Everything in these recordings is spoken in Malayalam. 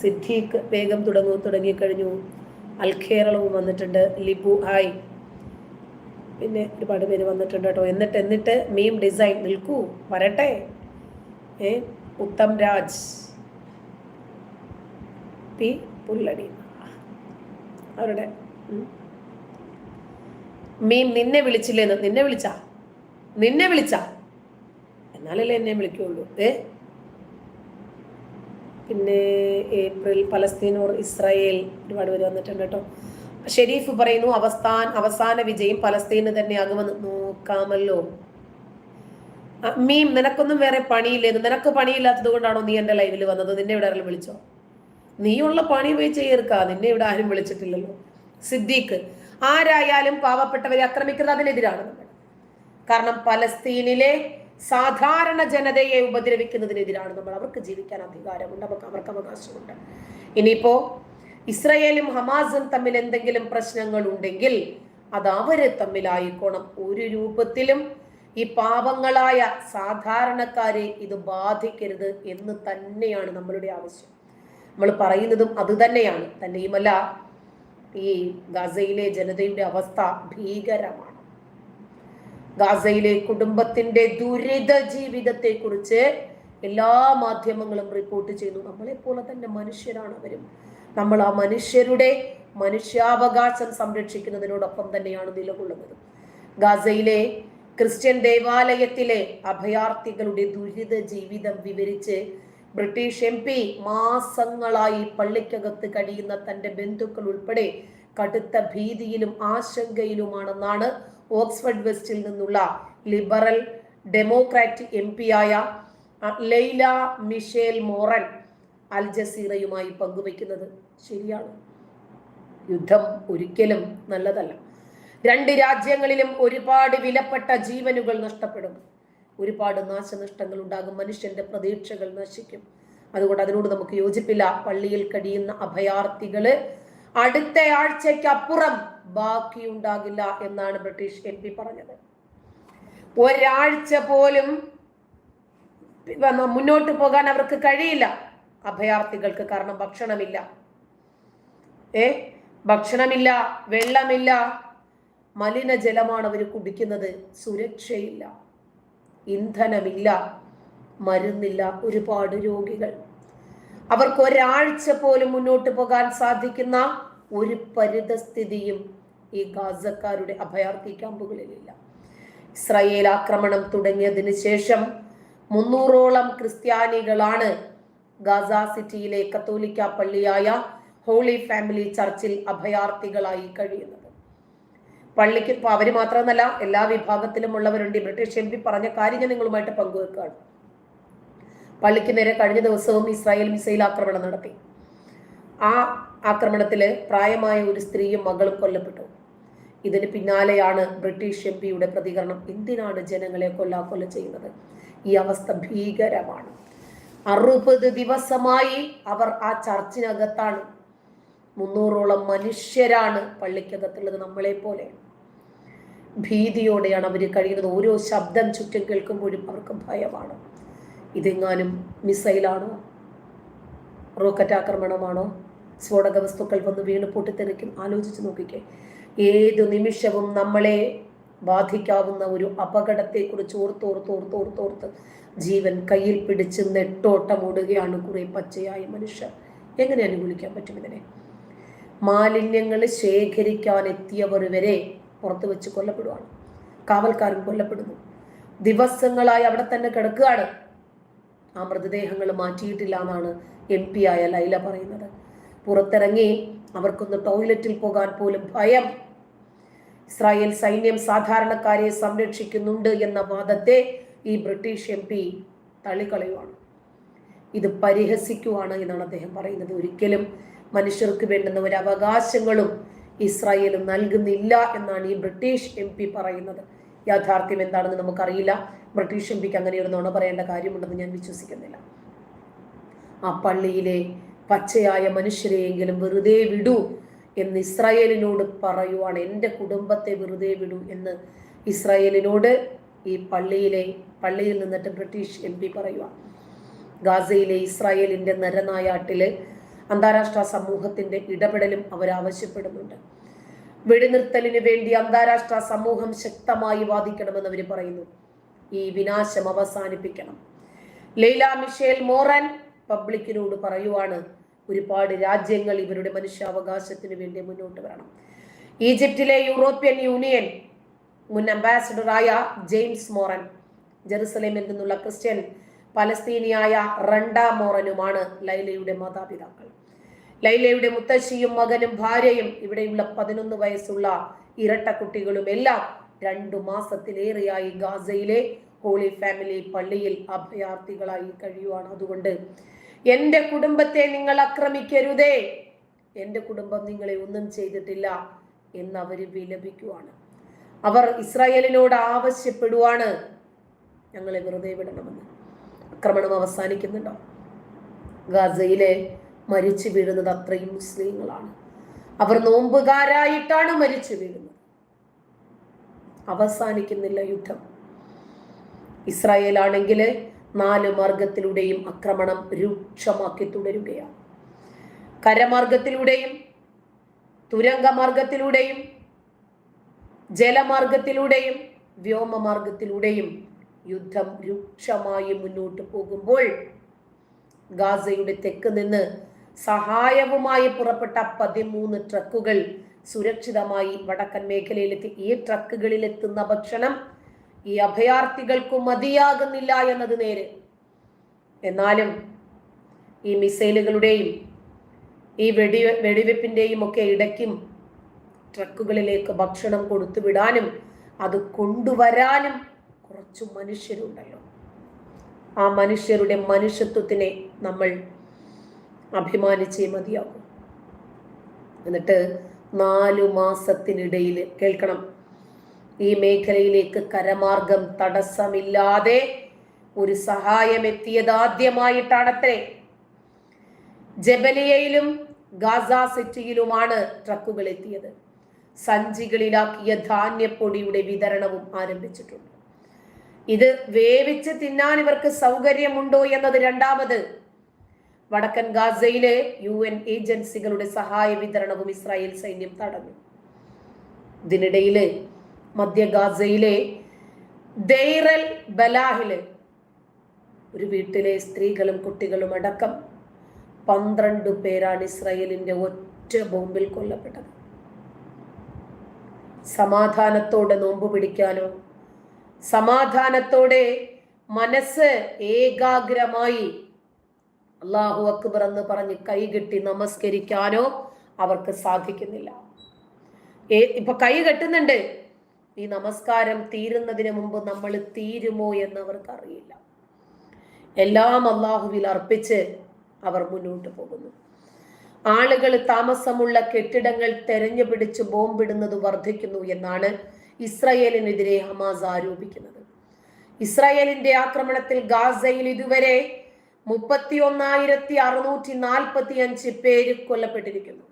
സിദ്ദീഖ് വേഗം തുടങ്ങൂ തുടങ്ങിക്കഴിഞ്ഞു. അൽ കേരളവും വന്നിട്ടുണ്ട്. ലിബു ഹായ് പിന്നെ ഒരുപാട് പേര് വന്നിട്ടുണ്ട് കേട്ടോ. എന്നിട്ട് എന്നിട്ട് മീം ഡിസൈൻ നിൽക്കൂ. വരട്ടെ. ഏ? ഉത്തം രാജ്. പി. പുല്ലടി. അവരുടെ മീം നിന്നെ വിളിച്ചില്ലേന്ന്. നിന്നെ വിളിച്ചാ? നിന്നെ വിളിച്ചാ? എന്നാലല്ലേ എന്നെ വിളിക്കുള്ളൂ. ഏ? പിന്നെ ഏപ്രിൽ പലസ്തീൻ ഓർ ഇസ്രായേൽ ഒരുപാട് പേര് വന്നിട്ടുണ്ട് കേട്ടോ. ഷെരീഫ് പറയുന്നു അവസ്ഥാൻ അവസാന വിജയം പലസ്തീന് തന്നെയാകുമെന്ന്. നോക്കാമല്ലോ. മീം നിനക്കൊന്നും വേറെ പണിയില്ലേന്ന് നിനക്ക് പണിയില്ലാത്തത് കൊണ്ടാണോ നീ എന്റെ ലൈവിൽ വന്നത്? നിന്നെ ഇവിടെ ആരെങ്കിലും വിളിച്ചോ? നീയുള്ള പണി പോയി ചെയ്യർക്കാ നിന്നെ ഇവിടെ ആരും വിളിച്ചിട്ടില്ലല്ലോ. സിദ്ദീഖ് ആരായാലും പാവപ്പെട്ടവരെ ആക്രമിക്കുന്നത് അതിനെതിരാണ്. കാരണം പലസ്തീനിലെ സാധാരണ ജനതയെ ഉപദ്രവിക്കുന്നതിനെതിരാണ് നമ്മൾ അവർക്ക് ജീവിക്കാൻ അധികാരമുണ്ട്. നമുക്ക് അവർക്ക് അവകാശമുണ്ട്. ഇനിയിപ്പോ ഇസ്രയേലും ഹമാസും തമ്മിൽ എന്തെങ്കിലും പ്രശ്നങ്ങൾ ഉണ്ടെങ്കിൽ അത് അവർ തമ്മിലായിക്കോണം. ഒരു രൂപത്തിലും ഈ പാവങ്ങളായ സാധാരണക്കാരെ ഇത് ബാധിക്കരുത് എന്ന് തന്നെയാണ് നമ്മളുടെ ആവശ്യം. നമ്മൾ പറയുന്നതും അത് തന്നെയാണ്. തന്നെയുമല്ല ഈ ഗസയിലെ ജനതയുടെ അവസ്ഥ ഭീകരമാണ്. ഗാസയിലെ കുടുംബത്തിന്റെ ദുരിത ജീവിതത്തെ കുറിച്ച് എല്ലാ മാധ്യമങ്ങളും റിപ്പോർട്ട് ചെയ്യുന്നു. നമ്മളെ പോലെ തന്നെ മനുഷ്യരാണ് അവരും. നമ്മൾ ആ മനുഷ്യരുടെ മനുഷ്യാവകാശം സംരക്ഷിക്കുന്നതിനോടൊപ്പം തന്നെയാണ് നിലകൊള്ളുന്നത്. ഗാസയിലെ ക്രിസ്ത്യൻ ദേവാലയത്തിലെ അഭയാർത്ഥികളുടെ ദുരിത ജീവിതം വിവരിച്ച് ബ്രിട്ടീഷ് എം പി മാസങ്ങളായി പള്ളിക്കകത്ത് കഴിയുന്ന തന്റെ ബന്ധുക്കൾ ഉൾപ്പെടെ കടുത്ത ഭീതിയിലും ആശങ്കയിലുമാണെന്നാണ് ഓക്സ്ഫർഡ് വെസ്റ്റിൽ നിന്നുള്ള ലിബറൽ ഡെമോക്രാറ്റിക് എം ആയ ലൈല മിഷേൽ മോറൻ അൽ ജസീറയുമായി പങ്കുവയ്ക്കുന്നത് ശരിയാണ്. യുദ്ധം ഒരിക്കലും നല്ലതല്ല. രണ്ട് രാജ്യങ്ങളിലും ഒരുപാട് വിലപ്പെട്ട ജീവനുകൾ നഷ്ടപ്പെടും. ഒരുപാട് നാശനഷ്ടങ്ങൾ ഉണ്ടാകും. മനുഷ്യന്റെ പ്രതീക്ഷകൾ നശിക്കും. അതുകൊണ്ട് അതിനോട് നമുക്ക് യോജിപ്പില്ല. പള്ളിയിൽ കഴിയുന്ന അഭയാർത്ഥികൾ അടുത്ത ആഴ്ചയ്ക്ക് അപ്പുറം ബാക്കിയുണ്ടാകില്ല എന്നാണ് ബ്രിട്ടീഷ് എം പി പറഞ്ഞത്. ഒരാഴ്ച പോലും മുന്നോട്ട് പോകാൻ അവർക്ക് കഴിയില്ല. അഭയാർത്ഥികൾക്ക് കാരണം ഭക്ഷണമില്ല. ഏ? ഭക്ഷണമില്ല വെള്ളമില്ല മലിനജലമാണ് അവർ കുടിക്കുന്നത് സുരക്ഷയില്ല ഇന്ധനമില്ല മരുന്നില്ല ഒരുപാട് രോഗികൾ. അവർക്ക് ഒരാഴ്ച പോലും മുന്നോട്ട് പോകാൻ സാധിക്കുന്ന ഒരു പരിതസ്ഥിതിയും ഈ ഗാസക്കാരുടെ അഭയാർത്ഥി ക്യാമ്പുകളിലില്ല. ഇസ്രായേൽ ആക്രമണം തുടങ്ങിയതിന് ശേഷം മുന്നൂറോളം ക്രിസ്ത്യാനികളാണ് ഗാസ സിറ്റിയിലെ കത്തോലിക്ക പള്ളിയായ ഹോളി ഫാമിലി ചർച്ചിൽ അഭയാർത്ഥികളായി കഴിയുന്നത്. പള്ളിക്ക് ഇപ്പൊ മാത്രമല്ല മാത്രമെന്നല്ല എല്ലാ വിഭാഗത്തിലും ഉള്ളവരുണ്ട്. ബ്രിട്ടീഷ് എം പി പറഞ്ഞ കാര്യം ഞാൻ നിങ്ങളുമായിട്ട് പങ്കുവെക്കുകയാണ്. പള്ളിക്ക് നേരെ കഴിഞ്ഞ ദിവസവും ഇസ്രായേൽ മിസൈൽ ആക്രമണം നടത്തി. ആ ആക്രമണത്തിൽ പ്രായമായ ഒരു സ്ത്രീയും മകളും കൊല്ലപ്പെട്ടു. ഇതിന് പിന്നാലെയാണ് ബ്രിട്ടീഷ് എം പിയുടെ പ്രതികരണം എന്തിനാണ് ജനങ്ങളെ കൊല്ലാക്കൊല്ല ചെയ്യുന്നത്? ഈ അവസ്ഥ ഭീകരമാണ്. അറുപത് ദിവസമായി അവർ ആ ചർച്ചിനകത്താണ്. മുന്നൂറോളം മനുഷ്യരാണ് പള്ളിക്കകത്തുള്ളത് നമ്മളെ പോലെ. ഭീതിയോടെയാണ് അവർ കഴിയുന്നത്. ഓരോ ശബ്ദം ചുറ്റും കേൾക്കുമ്പോഴും അവർക്ക് ഭയമാണ്. ഇതെങ്ങാനും മിസൈലാണോ? റോക്കറ്റ് ആക്രമണമാണോ? സ്ഫോടക വസ്തുക്കൾ വന്ന് വീണ് പൊട്ടിത്തെറിക്കും? ആലോചിച്ച് നോക്കിക്കേ. ഏതു നിമിഷവും നമ്മളെ ബാധിക്കാവുന്ന ഒരു അപകടത്തെക്കുറിച്ച് ഓർത്തോർത്തോർത്തോർത്തോർത്ത് ജീവൻ കയ്യിൽ പിടിച്ച് നെട്ടോട്ടം ഓടുകയാണ് കുറെ പച്ചയായ മനുഷ്യർ. എങ്ങനെ അനുകൂലിക്കാൻ പറ്റും ഇതിനെ? മാലിന്യങ്ങൾ ശേഖരിക്കാൻ എത്തിയവർ വരെ പുറത്തു വെച്ച് കൊല്ലപ്പെടുവാണ്. കാവൽക്കാരൻ കൊല്ലപ്പെടുന്നു. ദിവസങ്ങളായി അവിടെ തന്നെ കിടക്കുകയാണ്. ആ മൃതദേഹങ്ങൾ മാറ്റിയിട്ടില്ല എന്നാണ് എം പി ആയ ലൈല പറയുന്നത്. പുറത്തിറങ്ങി അവർക്കൊന്ന് ടോയ്ലറ്റിൽ പോകാൻ പോലും ഭയം. ഇസ്രായേൽ സൈന്യം സാധാരണക്കാരെ സംരക്ഷിക്കുന്നുണ്ട് എന്ന വാദത്തെ ഈ ബ്രിട്ടീഷ് എം പി തള്ളിക്കളയുവാണ്. ഇത് പരിഹസിക്കുവാണ് എന്നാണ് അദ്ദേഹം പറയുന്നത്. ഒരിക്കലും മനുഷ്യർക്ക് വേണ്ടുന്ന ഒരു അവകാശങ്ങളും ഇസ്രായേൽ നൽകുന്നില്ല എന്നാണ് ഈ ബ്രിട്ടീഷ് എം പി പറയുന്നത്. യാഥാർത്ഥ്യം എന്താണെന്ന് നമുക്കറിയില്ല. ബ്രിട്ടീഷ് എം പിക്ക് അങ്ങനെ ഒരു നുണ പറയേണ്ട കാര്യമുണ്ടെന്ന് ഞാൻ വിശ്വസിക്കുന്നില്ല. ആ പള്ളിയിലെ പച്ചയായ മനുഷ്യരെയെങ്കിലും വെറുതെ വിടൂ. എന്ന് ഇസ്രായേലിനോട് പറയുവാണ് എന്റെ കുടുംബത്തെ വെറുതെ വിടൂ എന്ന് ഇസ്രായേലിനോട് ഈ പള്ളിയിലെ പള്ളിയിൽ നിന്നിട്ട് ബ്രിട്ടീഷ് എം പി പറയുക ഗാസയിലെ ഇസ്രായേലിന്റെ നരനായാട്ടിൽ അന്താരാഷ്ട്ര സമൂഹത്തിന്റെ ഇടപെടലും അവരാവശ്യപ്പെടുന്നുണ്ട് വെടിനിർത്തലിന് വേണ്ടി അന്താരാഷ്ട്ര സമൂഹം ശക്തമായി വാദിക്കണമെന്ന് അവർ പറയുന്നു. ഈ വിനാശം അവസാനിപ്പിക്കണം. ലൈല മിഷേൽ മോറൻ പബ്ലിക്കിനോട് പറയുവാണ് ഒരുപാട് രാജ്യങ്ങൾ ഇവരുടെ മനുഷ്യാവകാശത്തിന് വേണ്ടി മുന്നോട്ട് വരണം. ഈജിപ്തിലെ യൂറോപ്യൻ യൂണിയൻ മുൻ അംബാസിഡറായ ജെയിംസ് മോറൻ ജെറുസലേമിൽ നിന്നുള്ള ക്രിസ്ത്യൻ പലസ്തീനിയായ റണ്ട മോറനുമാണ് ലൈലയുടെ മാതാപിതാക്കൾ. ലൈലയുടെ മുത്തശ്ശിയും മകനും ഭാര്യയും ഇവിടെയുള്ള പതിനൊന്ന് വയസ്സുള്ള ഇരട്ട കുട്ടികളും എല്ലാം രണ്ടു മാസത്തിലേറെയായി ഗാസയിലെ ഹോളി ഫാമിലി പള്ളിയിൽ അഭയാർത്ഥികളായി കഴിയുവാണ്. അതുകൊണ്ട് എന്റെ കുടുംബത്തെ നിങ്ങൾ ആക്രമിക്കരുതേ. എന്റെ കുടുംബം നിങ്ങളെ ഒന്നും ചെയ്തിട്ടില്ല എന്ന് അവർ വിലപിക്കുവാണ്. അവർ ഇസ്രായേലിനോട് ആവശ്യപ്പെടുവാണ്. ഞങ്ങളെ വെറുതെ വിടണമെന്ന് ആക്രമണം അവസാനിക്കുന്നുണ്ടോ? ഗാസയിലെ മരിച്ചു വീഴുന്നത് അത്രയും മുസ്ലിങ്ങളാണ്. അവർ നോമ്പുകാരായിട്ടാണ് മരിച്ചു വീഴുന്നത്. അവസാനിക്കുന്നില്ല യുദ്ധം. ഇസ്രായേൽ ആണെങ്കിൽ നാല് മാർഗത്തിലൂടെയും ആക്രമണം രൂക്ഷമാക്കി തുടരുകയാണ്. കരമാർഗത്തിലൂടെയും തുരങ്കമാർഗത്തിലൂടെയും ജലമാർഗത്തിലൂടെയും വ്യോമമാർഗത്തിലൂടെയും യുദ്ധം രൂക്ഷമായി മുന്നോട്ട് പോകുമ്പോൾ ഗാസയുടെ തെക്ക് നിന്ന് സഹായവുമായി പുറപ്പെട്ട പതിമൂന്ന് ട്രക്കുകൾ സുരക്ഷിതമായി വടക്കൻ മേഖലയിലെത്തി. ഈ ട്രക്കുകളിലെത്തുന്ന ഭക്ഷണം ഈ അഭയാർത്ഥികൾക്കും മതിയാകുന്നില്ല എന്നത് നേര്. എന്നാലും ഈ മിസൈലുകളുടെയും ഈ വെടി വെടിവെപ്പിന്റെയും ഒക്കെ ഇടയ്ക്കും ട്രക്കുകളിലേക്ക് ഭക്ഷണം കൊടുത്തു വിടാനും അത് കൊണ്ടുവരാനും കുറച്ചു മനുഷ്യരുണ്ടല്ലോ. ആ മനുഷ്യരുടെ മനുഷ്യത്വത്തിനെ നമ്മൾ അഭിമാനിച്ചേ മതിയാകും. എന്നിട്ട് നാലു മാസത്തിനിടയിൽ കേൾക്കണം. ഈ മേഖലയിലേക്ക് കരമാർഗം തടസ്സമില്ലാതെ ഒരു സഹായം എത്തിയത് ആദ്യമായിട്ടാണത്രേ. ജബലിയയിലും ഗാസ സിറ്റിയിലുമാണ് ട്രക്കുകൾ എത്തിയത്. സഞ്ചികളിലാക്കിയ ധാന്യപ്പൊടിയുടെ വിതരണവും ആരംഭിച്ചിട്ടുണ്ട്. ഇത് വേവിച്ച് തിന്നാൻ ഇവർക്ക് സൗകര്യമുണ്ടോ എന്നത് രണ്ടാമത്. വടക്കൻ ഗാസയിലെ യു എൻ ഏജൻസികളുടെ സഹായ വിതരണവും ഇസ്രായേൽ സൈന്യം തടഞ്ഞു. ഇതിനിടയിൽ മധ്യ ഗാസയിലെ ദൈറൽ ബലാഹിൽ ഒരു വീട്ടിലെ സ്ത്രീകളും കുട്ടികളും അടക്കം പന്ത്രണ്ട് പേരാണ് ഇസ്രയേലിന്റെ ഒറ്റ ബോംബിൽ കൊല്ലപ്പെട്ടത്. സമാധാനത്തോടെ നോമ്പ് പിടിക്കാനോ സമാധാനത്തോടെ മനസ്സ് ഏകാഗ്രമായി അള്ളാഹു അക്ബർ എന്ന് പറഞ്ഞ് കൈകെട്ടി നമസ്കരിക്കാനോ അവർക്ക് സാധിക്കുന്നില്ല. ഇപ്പൊ കൈ കെട്ടുന്നുണ്ട്. ഈ നമസ്കാരം തീരുന്നതിന് മുമ്പ് നമ്മൾ തീരുമോ എന്ന് അവർക്ക് അറിയില്ല എല്ലാം അള്ളാഹുവിൽ അർപ്പിച്ച് അവർ മുന്നോട്ട് പോകുന്നു. ആളുകൾ താമസമുള്ള കെട്ടിടങ്ങൾ തെരഞ്ഞു പിടിച്ച് ബോംബിടുന്നത് വർദ്ധിക്കുന്നു എന്നാണ് ഇസ്രയേലിനെതിരെ ഹമാസ് ആരോപിക്കുന്നത്. ഇസ്രായേലിന്റെ ആക്രമണത്തിൽ ഗാസയിൽ ഇതുവരെ മുപ്പത്തി ഒന്നായിരത്തി അറുന്നൂറ്റി നാൽപ്പത്തി അഞ്ച് പേര് കൊല്ലപ്പെട്ടിരിക്കുന്നു.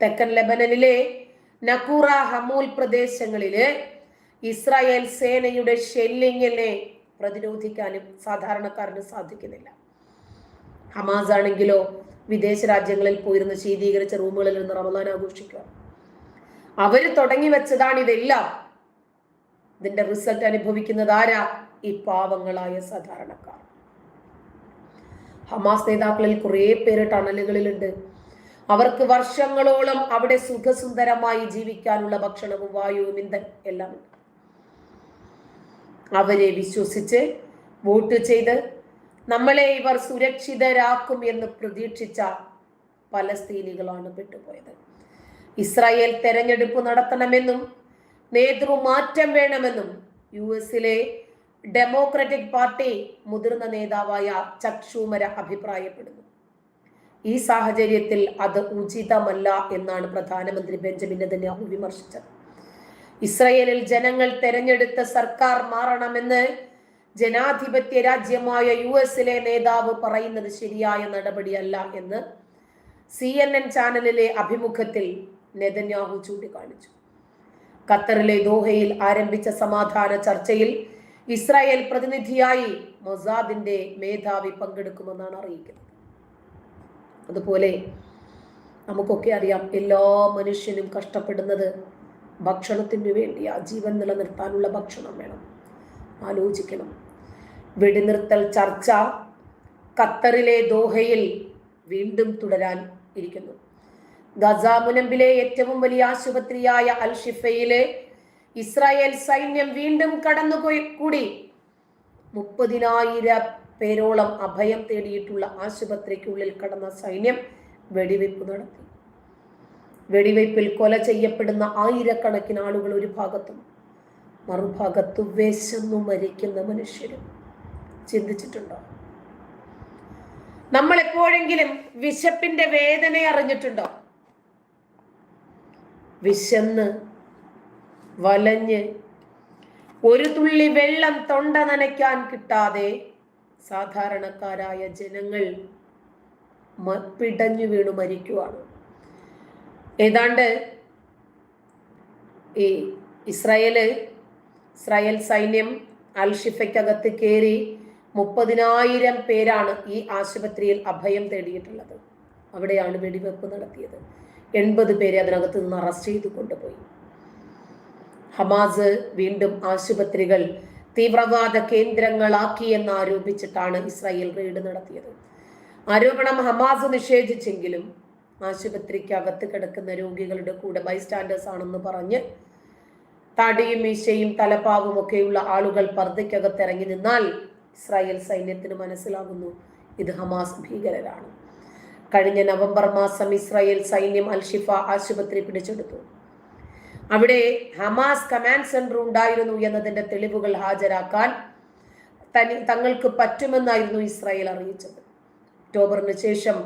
തെക്കൻ ലെബനനിലെ നക്കൂറ ഹമൂൽ പ്രദേശങ്ങളിൽ ഇസ്രായേൽ സേനയുടെ ഷെല്ലിങ്ങിനെ പ്രതിരോധിക്കാനും സാധാരണക്കാരന് സാധിക്കുന്നില്ല. ഹമാസ് ആണെങ്കിലോ വിദേശ രാജ്യങ്ങളിൽ പോയിരുന്ന ശീതീകരിച്ച റൂമുകളിൽ നിന്ന് റമദാൻ ആഘോഷിക്കുക. അവർ തുടങ്ങി വെച്ചതാണ് ഇതെല്ലാം. ഇതിന്റെ റിസൾട്ട് അനുഭവിക്കുന്നത് ആരാ? ഈ പാവങ്ങളായ സാധാരണക്കാർ. ഹമാസ് നേതാക്കളിൽ കുറെ പേര് ടണലുകളിലുണ്ട്. അവർക്ക് വർഷങ്ങളോളം അവിടെ സുഖസുന്ദരമായി ജീവിക്കാനുള്ള ഭക്ഷണവും വായുവും ഇന്ധൻ എല്ലാം അവരെ വിശ്വസിച്ച് വോട്ട് ചെയ്ത് നമ്മളെ ഇവർ സുരക്ഷിതരാക്കും എന്ന് പ്രതീക്ഷിച്ച പലസ്തീനികളാണ് പെട്ടുപോയത്. ഇസ്രായേൽ തെരഞ്ഞെടുപ്പ് നടത്തണമെന്നും നേതൃമാറ്റം വേണമെന്നും യു എസിലെ ഡെമോക്രാറ്റിക് പാർട്ടി മുതിർന്ന നേതാവായ ചക്ഷൂമര അഭിപ്രായപ്പെടുന്നു. ഈ സാഹചര്യത്തിൽ അത് ഉചിതമല്ല എന്നാണ് പ്രധാനമന്ത്രി ബെഞ്ചമിൻ നെതന്യാഹു വിമർശിച്ചത്. ഇസ്രയേലിൽ ജനങ്ങൾ തെരഞ്ഞെടുത്ത സർക്കാർ മാറണമെന്ന് ജനാധിപത്യ രാജ്യമായ യു എസിലെ നേതാവ് പറയുന്നത് ശരിയായ നടപടിയല്ല എന്ന് സി എൻ എൻ ചാനലിലെ അഭിമുഖത്തിൽ നെതന്യാഹു ചൂണ്ടിക്കാണിച്ചു. ഖത്തറിലെ ദോഹയിൽ ആരംഭിച്ച സമാധാന ചർച്ചയിൽ ഇസ്രായേൽ പ്രതിനിധിയായി മൊസാദിന്റെ മേധാവി പങ്കെടുക്കുമെന്നാണ് അറിയിക്കുന്നത്. അതുപോലെ നമുക്കൊക്കെ അറിയാം എല്ലാ മനുഷ്യനും കഷ്ടപ്പെടുന്നത് ഭക്ഷണത്തിന് വേണ്ടിയാ. ജീവൻ നിലനിർത്താനുള്ള ഭക്ഷണം വേണം. ആലോചിക്കണം. വെടിനിർത്തൽ ചർച്ച ഖത്തറിലെ ദോഹയിൽ വീണ്ടും തുടരാൻ ഇരിക്കുന്നു. ഗസ മുനമ്പിലെ ഏറ്റവും വലിയ ആശുപത്രിയായ അൽ ഷിഫയിലെ ഇസ്രായേൽ സൈന്യം വീണ്ടും കടന്നുപോയി. കൂടി മുപ്പതിനായിരം പേരോളം അഭയം തേടിയിട്ടുള്ള ആശുപത്രിക്കുള്ളിൽ കടന്ന സൈന്യം വെടിവെപ്പ് നടത്തി. വെടിവയ്പിൽ കൊല ചെയ്യപ്പെടുന്ന ആയിരക്കണക്കിന് ആളുകൾ ഒരു ഭാഗത്തും മറുഭാഗത്തു വിശന്നു മരിക്കുന്ന മനുഷ്യരും ചിന്തിച്ചിട്ടുണ്ടോ? നമ്മൾ എപ്പോഴെങ്കിലും വിശപ്പിന്റെ വേദന അറിഞ്ഞിട്ടുണ്ടോ? വിശന്ന് വലഞ്ഞ് ഒരു തുള്ളി വെള്ളം തൊണ്ട നനയ്ക്കാൻ കിട്ടാതെ സാധാരണക്കാരായ ജനങ്ങൾ പിടഞ്ഞു വീണു മരിക്കുവാണ്. ഏതാണ്ട് ഈ ഇസ്രായേൽ ഇസ്രായേൽ സൈന്യം അൽഷിഫയ്ക്കകത്ത് കയറി മുപ്പതിനായിരം പേരാണ് ഈ ആശുപത്രിയിൽ അഭയം തേടിയിട്ടുള്ളത്. അവിടെയാണ് വെടിവെപ്പ് നടത്തിയത്. എൺപത് പേരെ അതിനകത്ത് നിന്ന് അറസ്റ്റ് ചെയ്ത് കൊണ്ടുപോയി. ഹമാസ് വീണ്ടും ആശുപത്രികൾ തീവ്രവാദ കേന്ദ്രങ്ങളാക്കി എന്ന് ആരോപിച്ചിട്ടാണ് ഇസ്രായേൽ റെയ്ഡ് നടത്തിയത്. ആരോപണം ഹമാസ് നിഷേധിച്ചെങ്കിലും ആശുപത്രിക്കകത്ത് കിടക്കുന്ന രോഗികളുടെ കൂടെ ബൈസ്റ്റാൻഡേഴ്സ് ആണെന്ന് പറഞ്ഞ് താടിയും മീശയും തലപ്പാവും ഒക്കെയുള്ള ആളുകൾ പർദ്ദയ്ക്കകത്ത് ഇറങ്ങി നിന്നാൽ ഇസ്രായേൽ സൈന്യത്തിന് മനസ്സിലാകുന്നു ഇത് ഹമാസ് ഭീകരരാണ്. കഴിഞ്ഞ നവംബർ മാസം ഇസ്രായേൽ സൈന്യം അൽഷിഫ ആശുപത്രി പിടിച്ചെടുത്തു. അവിടെ ഹമാസ് കമാൻഡ് സെന്റർ ഉണ്ടായിരുന്നു എന്നതിന്റെ തെളിവുകൾ ഹാജരാക്കാൻ തനി തങ്ങൾക്ക് പറ്റുമെന്നായിരുന്നു ഇസ്രായേൽ അറിയിച്ചത്. ഒക്ടോബറിന് ശേഷം